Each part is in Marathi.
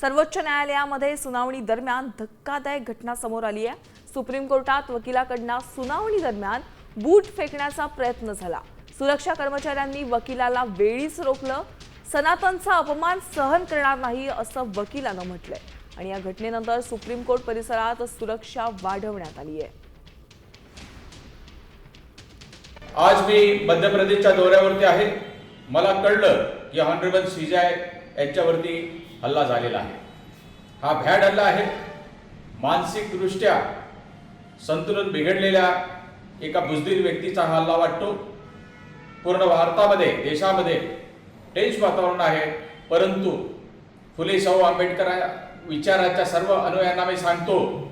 सर्वोच्च न्यायालयामध्ये सुनावणी दरम्यान धक्कादायक घटना समोर आली आहे. सुप्रीम कोर्टात वकिलाकडनं सुनावणी दरम्यान बूट फेकण्याचा प्रयत्न झाला. सुरक्षा कर्मचाऱ्यांनी वकिलाला वेळीच रोखलं. सनातनचा अपमान सहन करणार नाही असं वकिलानं म्हटलंय. आणि या घटनेनंतर सुप्रीम कोर्ट परिसरात सुरक्षा वाढवण्यात आली आहे. आज मी मध्य प्रदेशच्या दौऱ्यावरती आहे. मला कळलं की हॉनरेबल सीजाय यांच्यावरती हल्ला झालेला आहे. हा भ्याड हल्ला आहे. मानसिकदृष्ट्या संतुलन बिघडलेल्या एका बुजदिल व्यक्तीचा हा हल्ला वाटतो. पूर्ण भारतामध्ये देशामध्ये टेन्स वातावरण आहे. परंतु फुले शाहू आंबेडकर विचाराच्या सर्व अनुयांना मी सांगतो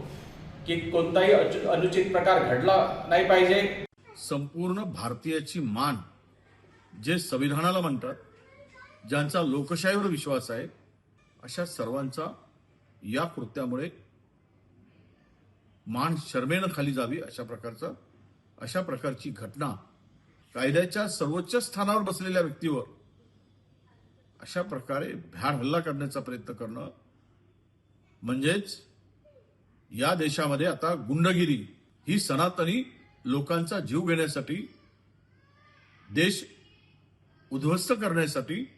की कोणताही अचु- अनुचित प्रकार घडला नाही पाहिजे. संपूर्ण भारतीयाची मान जे संविधानाला म्हणतात ज्यांचा लोकशाहीवर विश्वास आहे अशा सर्वांचा या कृत्यामुळे मान शर्मेनं खाली जावी अशा प्रकारचा अशा प्रकारची घटना कायद्याच्या सर्वोच्च स्थानावर बसलेल्या व्यक्तीवर अशा प्रकारे भ्याड हल्ला करण्याचा प्रयत्न करणं. म्हणजेच या देशामध्ये आता गुंडगिरी ही सनातनी लोकांचा जीव घेण्यासाठी देश उद्ध्वस्त करण्यासाठी